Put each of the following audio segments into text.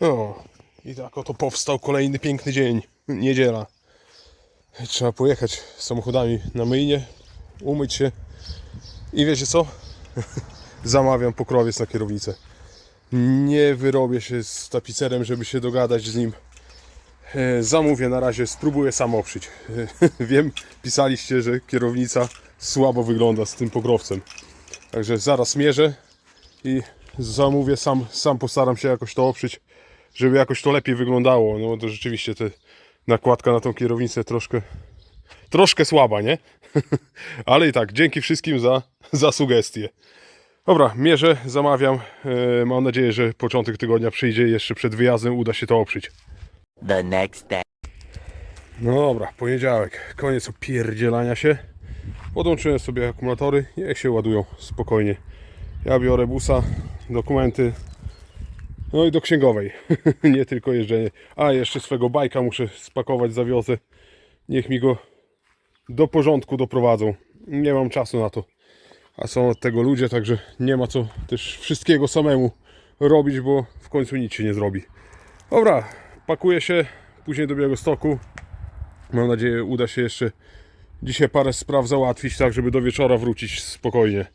O, i tak oto powstał kolejny piękny dzień. Niedziela. Trzeba pojechać samochodami na myjnie, umyć się. I wiecie co? Zamawiam pokrowiec na kierownicę. Nie wyrobię się z tapicerem, żeby się dogadać z nim. E, Zamówię na razie, spróbuję sam oprzyć. Wiem, pisaliście, że kierownica słabo wygląda z tym pokrowcem. Także zaraz mierzę i zamówię sam, sam postaram się jakoś to oprzeć, żeby jakoś to lepiej wyglądało. No to rzeczywiście te nakładka na tą kierownicę troszkę troszkę słaba, nie? Ale i tak, dzięki wszystkim za, za sugestie. Dobra, mierzę, zamawiam. E, Mam nadzieję, że początek tygodnia przyjdzie jeszcze przed wyjazdem uda się to oprzeć. The next day. No dobra, poniedziałek, koniec opierdzielania się. Podłączyłem sobie akumulatory, niech się ładują spokojnie. Ja biorę busa, dokumenty, no i do księgowej. Nie tylko jeżdżenie. A, jeszcze swego bajka muszę spakować, zawiozę. Niech mi go do porządku doprowadzą. Nie mam czasu na to. A są od tego ludzie, także nie ma co też wszystkiego samemu robić, bo w końcu nic się nie zrobi. Dobra, pakuję się, później do Białegostoku. Mam nadzieję, uda się jeszcze dzisiaj parę spraw załatwić, tak żeby do wieczora wrócić spokojnie.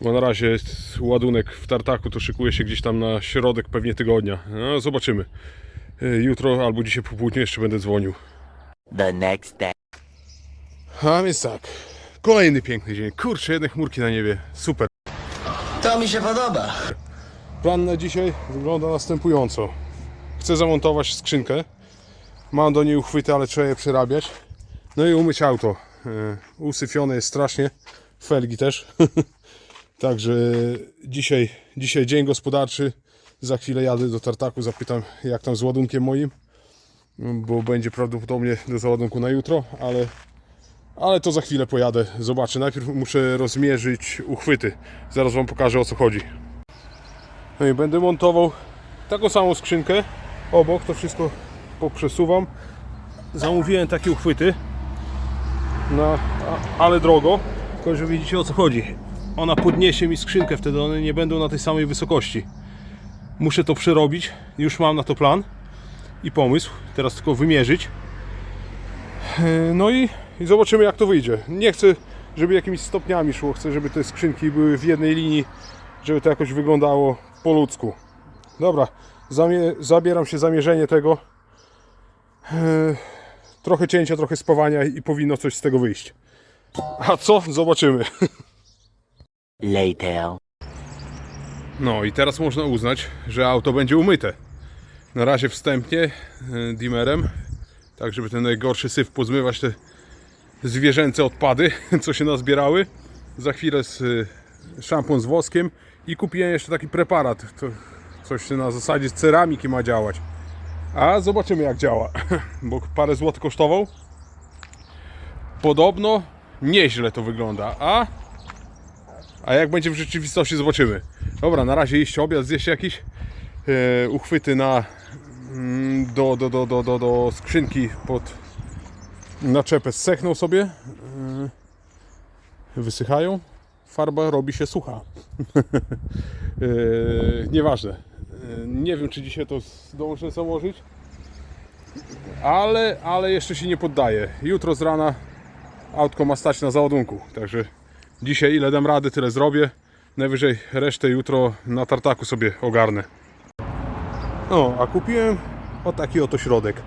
Bo na razie jest ładunek w tartaku, to szykuje się gdzieś tam na środek pewnie tygodnia. No, zobaczymy. Y, Jutro albo dzisiaj po południu jeszcze będę dzwonił. The next day. A więc tak, kolejny piękny dzień. Kurczę, jedne chmurki na niebie. Super. To mi się podoba. Plan na dzisiaj wygląda następująco. Chcę zamontować skrzynkę. Mam do niej uchwyty, ale trzeba je przerabiać. No i umyć auto. E, Usyfione jest strasznie. Felgi też. Także dzisiaj, dzisiaj dzień gospodarczy. Za chwilę jadę do tartaku, zapytam jak tam z ładunkiem moim. Bo będzie prawdopodobnie do załadunku na jutro, ale, ale to za chwilę pojadę. Zobaczę. Najpierw muszę rozmierzyć uchwyty. Zaraz Wam pokażę o co chodzi. No i będę montował taką samą skrzynkę obok, to wszystko poprzesuwam. Zamówiłem takie uchwyty, na, ale drogo, tylko że widzicie o co chodzi. Ona podniesie mi skrzynkę, wtedy one nie będą na tej samej wysokości. Muszę to przerobić, już mam na to plan i pomysł, teraz tylko wymierzyć. Yy, No i, i zobaczymy jak to wyjdzie. Nie chcę, żeby jakimiś stopniami szło, chcę, żeby te skrzynki były w jednej linii, żeby to jakoś wyglądało po ludzku. Dobra, zabieram się za mierzenie tego. Eee, trochę cięcia, trochę spawania i powinno coś z tego wyjść. A co? Zobaczymy. Later. No i teraz można uznać, że auto będzie umyte. Na razie wstępnie e, dimmerem, tak żeby ten najgorszy syf pozmywać te zwierzęce odpady, co się nazbierały. Za chwilę z e, szampon z woskiem i kupiłem jeszcze taki preparat. Coś na zasadzie ceramiki ma działać. A zobaczymy jak działa, bo parę złotych kosztował. Podobno nieźle to wygląda, a a jak będzie w rzeczywistości, zobaczymy. Dobra, na razie iść obiad, zjeść jakiś e, uchwyty na mm, do, do, do, do, do, do skrzynki pod naczepę zsechną sobie. E, wysychają. Farba robi się sucha. e, nieważne. E, nie wiem, czy dzisiaj to zdążę założyć. Ale, ale jeszcze się nie poddaję. Jutro z rana autko ma stać na załadunku. Także dzisiaj ile dam rady, tyle zrobię. Najwyżej resztę jutro na tartaku sobie ogarnę. No, a kupiłem o taki oto środek.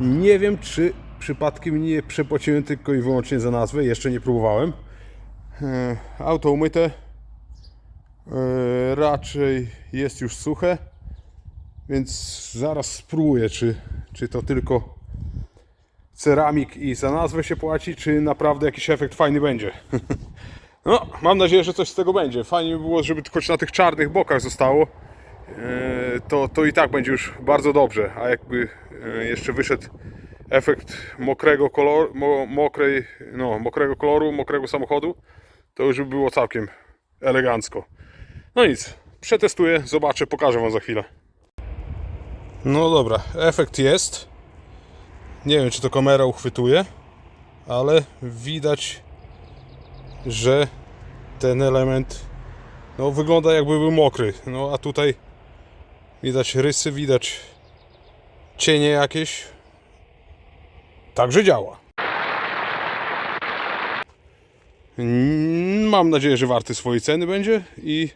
Nie wiem, czy przypadkiem nie przepłaciłem tylko i wyłącznie za nazwę. Jeszcze nie próbowałem. E, Auto umyte. E, Raczej jest już suche. Więc zaraz spróbuję, czy, czy to tylko ceramik i za nazwę się płaci, czy naprawdę jakiś efekt fajny będzie. No, mam nadzieję, że coś z tego będzie. Fajnie by było, żeby choć na tych czarnych bokach zostało. E, To, to i tak będzie już bardzo dobrze. A jakby e, jeszcze wyszedł efekt mokrego koloru, mo, mokrej, no, mokrego koloru, mokrego samochodu, to już by było całkiem elegancko. No nic, przetestuję, zobaczę, pokażę Wam za chwilę. No dobra, efekt jest. Nie wiem, czy to kamera uchwytuje. ale widać, że ten element no, wygląda jakby był mokry. No a tutaj widać rysy, widać cienie jakieś. Także działa. Mam nadzieję, że warty swojej ceny będzie i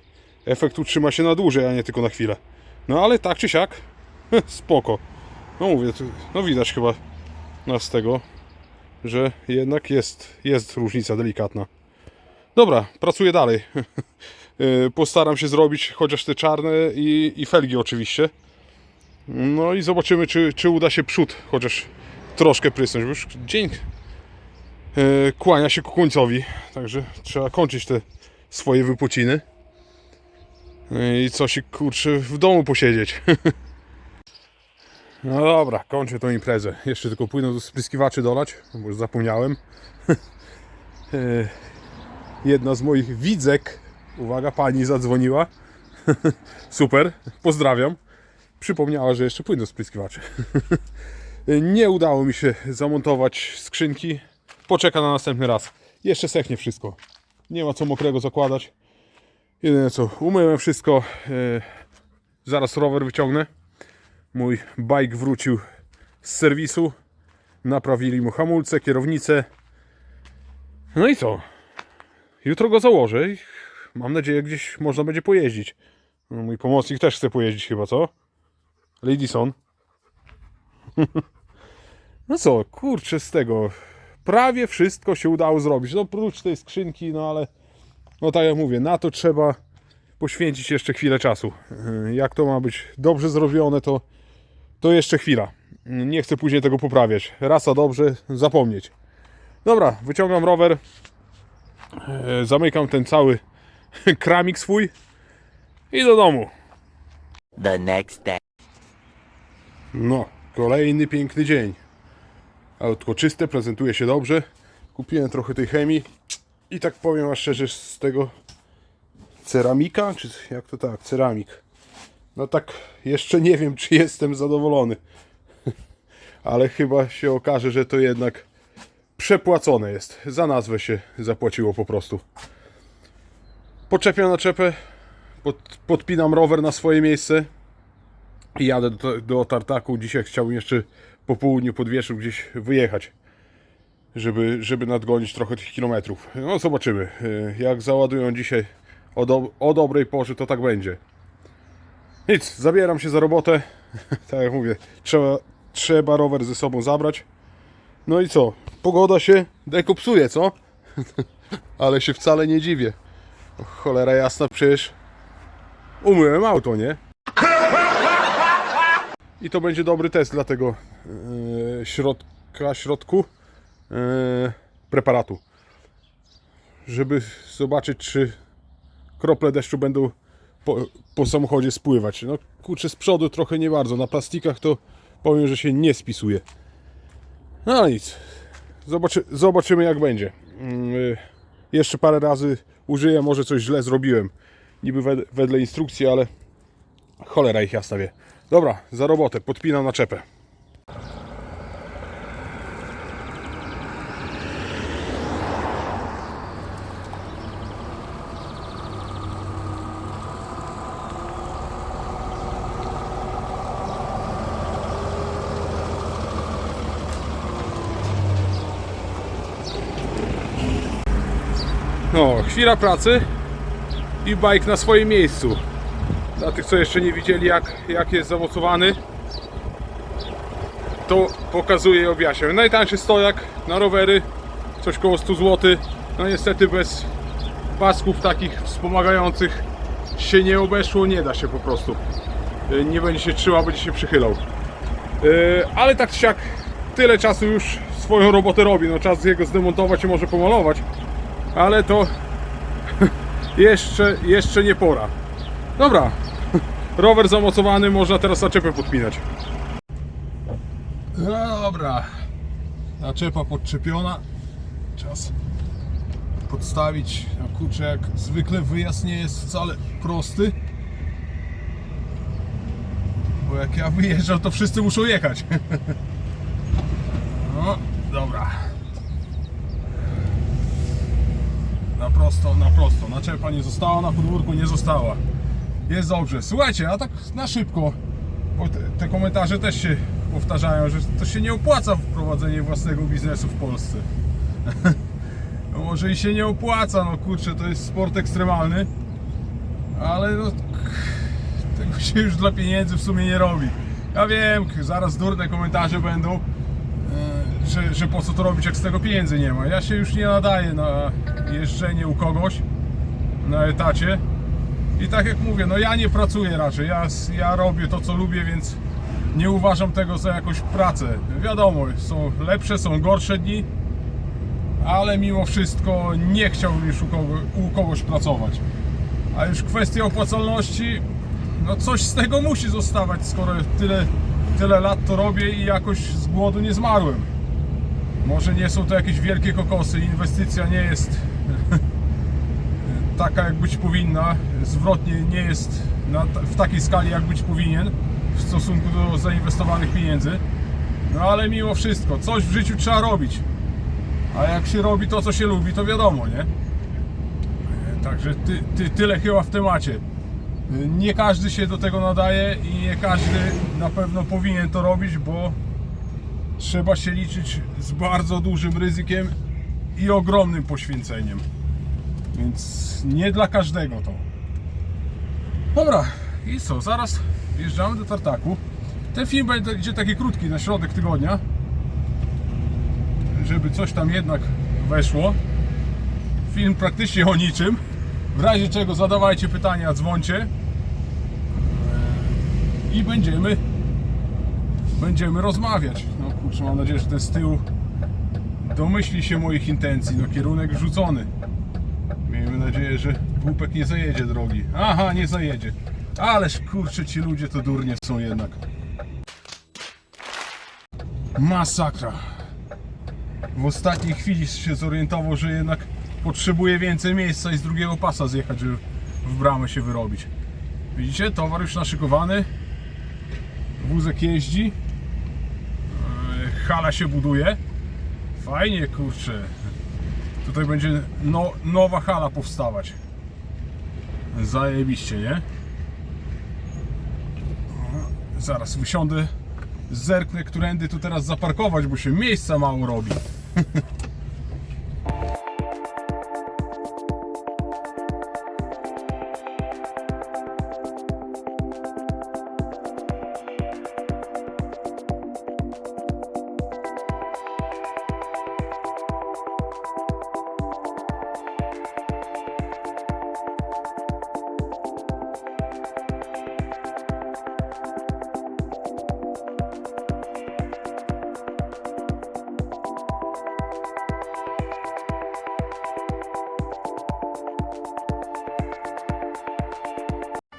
efekt utrzyma się na dłużej, a nie tylko na chwilę. No ale tak czy siak, spoko. No mówię, no widać chyba z tego, że jednak jest, jest różnica delikatna. Dobra, pracuję dalej. Yy, Postaram się zrobić chociaż te czarne i, i felgi oczywiście. No i zobaczymy, czy, czy uda się przód chociaż troszkę prysnąć, bo już dzień yy, kłania się ku końcowi. Także trzeba kończyć te swoje wypociny. I coś kurczę w domu posiedzieć. No dobra, kończę tą imprezę. Jeszcze tylko płynę do spryskiwaczy dolać, bo już zapomniałem. Yy, Jedna z moich widzek, uwaga, pani zadzwoniła. Super, pozdrawiam. Przypomniała, że jeszcze płyn do spryskiwaczy. Nie udało mi się zamontować skrzynki. Poczeka na następny raz. Jeszcze seknie wszystko. Nie ma co mokrego zakładać. Jedyne co, umyłem wszystko. Yy, Zaraz rower wyciągnę. Mój bike wrócił z serwisu. Naprawili mu hamulce, kierownicę. No i co? Jutro go założę i mam nadzieję gdzieś można będzie pojeździć. No, mój pomocnik też chce pojeździć chyba, co? Ladyson. No co, kurczę z tego. Prawie wszystko się udało zrobić. No oprócz tej skrzynki, no ale no tak jak mówię, na to trzeba poświęcić jeszcze chwilę czasu. Jak to ma być dobrze zrobione, to, to jeszcze chwila. Nie chcę później tego poprawiać. Rasa dobrze, zapomnieć. Dobra, wyciągam rower. E, Zamykam ten cały kramik swój i do domu. The next day. No, kolejny piękny dzień. Autko czyste, prezentuje się dobrze. Kupiłem trochę tej chemii i tak powiem wam szczerze, z tego ceramika, czy jak to tak, ceramik. No tak, jeszcze nie wiem, czy jestem zadowolony. Ale chyba się okaże, że to jednak przepłacone jest. Za nazwę się zapłaciło po prostu. Podczepiam naczepę, pod, podpinam rower na swoje miejsce i jadę do, do Tartaku. Dzisiaj chciałbym jeszcze po południu, pod wieczór gdzieś wyjechać, żeby, żeby nadgonić trochę tych kilometrów. No zobaczymy. Y, Jak załadują dzisiaj o, do, o dobrej porze, to tak będzie. Nic, zabieram się za robotę. tak jak mówię, trzeba, trzeba rower ze sobą zabrać. No i co? Pogoda się dekopsuje, co? Ale się wcale nie dziwię. Cholera jasna, przecież umyłem auto, nie? I to będzie dobry test dla tego yy, środka, środku preparatu. Żeby zobaczyć, czy krople deszczu będą po, po samochodzie spływać. No kurczę, z przodu trochę nie bardzo. Na plastikach to powiem, że się nie spisuje. No nic. Zobaczy, zobaczymy jak będzie. Yy, jeszcze parę razy użyję, może coś źle zrobiłem. Niby wed, wedle instrukcji, ale cholera ich jasna wie. Dobra, za robotę, podpinam naczepę. No, chwila pracy i bike na swoim miejscu. Dla tych, co jeszcze nie widzieli, jak, jak jest zamocowany, to pokazuję i objaśniam. Najtańszy stojak na rowery, coś koło 100 zł. No niestety bez pasków takich wspomagających się nie obeszło, nie da się po prostu. Y, Nie będzie się trzymał, będzie się przychylał. Y, Ale tak czy siak, tyle czasu już swoją robotę robi. No czas jego zdemontować i może pomalować, ale to jeszcze, jeszcze nie pora. Dobra, rower zamocowany, można teraz naczepę podpinać. Dobra, naczepa podczepiona. Czas podstawić. No kurczę, jak zwykle wyjazd nie jest wcale prosty. Bo jak ja wyjeżdżam, to wszyscy muszą jechać. No, dobra. Prosto, na prosto. Naczepa nie została, na podwórku nie została. Jest dobrze. Słuchajcie, a tak na szybko, bo te, te komentarze też się powtarzają, że to się nie opłaca wprowadzenie własnego biznesu w Polsce. No może i się nie opłaca, no kurczę, to jest sport ekstremalny, ale no tego się już dla pieniędzy w sumie nie robi. Ja wiem, zaraz durne komentarze będą, e, że, że po co to robić, jak z tego pieniędzy nie ma. Ja się już nie nadaję na jeżdżenie u kogoś na etacie. I tak jak mówię, no ja nie pracuję raczej, ja, ja robię to co lubię, więc nie uważam tego za jakąś pracę. Wiadomo, są lepsze, są gorsze dni, ale mimo wszystko nie chciałbym już u, kogo, u kogoś pracować. A już kwestia opłacalności, no coś z tego musi zostawać, skoro tyle, tyle lat to robię i jakoś z głodu nie zmarłem. Może nie są to jakieś wielkie kokosy, inwestycja nie jest taka jak być powinna, zwrotnie nie jest na, w takiej skali jak być powinien w stosunku do zainwestowanych pieniędzy. No ale mimo wszystko, coś w życiu trzeba robić. A jak się robi to, co się lubi, to wiadomo, nie? Także ty, ty, tyle chyba w temacie. Nie każdy się do tego nadaje i nie każdy na pewno powinien to robić, bo trzeba się liczyć z bardzo dużym ryzykiem i ogromnym poświęceniem. Więc nie dla każdego to. Dobra, i co? Zaraz wjeżdżamy do tartaku. Ten film będzie taki krótki na środek tygodnia. Żeby coś tam jednak weszło. Film praktycznie o niczym. W razie czego zadawajcie pytania, dzwońcie. I będziemy będziemy rozmawiać. No kurczę, mam nadzieję, że ten z tyłu domyśli się moich intencji. No kierunek rzucony. Miejmy nadzieję, że głupek nie zajedzie drogi. Aha, nie zajedzie. Ależ kurczę, ci ludzie to durnie są jednak. Masakra. W ostatniej chwili się zorientował, że jednak potrzebuje więcej miejsca i z drugiego pasa zjechać, żeby w bramę się wyrobić. Widzicie? Towar już naszykowany. Wózek jeździ. Hala się buduje. Fajnie, kurczę. Tutaj będzie no, nowa hala powstawać. Zajebiście, nie? Zaraz wysiądę, zerknę, którędy tu teraz zaparkować, bo się miejsca mało robi.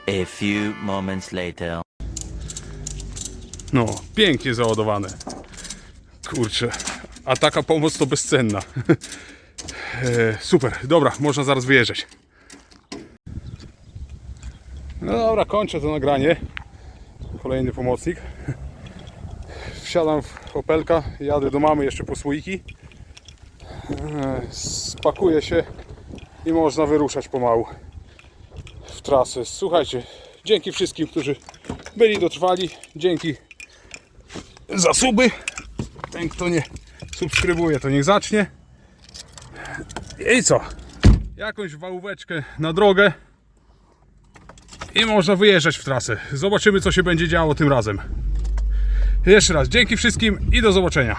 A few moments later. No, pięknie załadowane. Kurczę, a taka pomoc to bezcenna. E, Super, dobra, można zaraz wyjeżdżać. No dobra, kończę to nagranie. Kolejny pomocnik. Wsiadam w Opelka, jadę do mamy jeszcze po słoiki. E, Spakuję się i można wyruszać pomału trasę. Słuchajcie, dzięki wszystkim, którzy byli dotrwali. Dzięki za suby. Ten, kto nie subskrybuje, to niech zacznie. I co? Jakąś wałóweczkę na drogę i można wyjeżdżać w trasę. Zobaczymy, co się będzie działo tym razem. Jeszcze raz, dzięki wszystkim i do zobaczenia.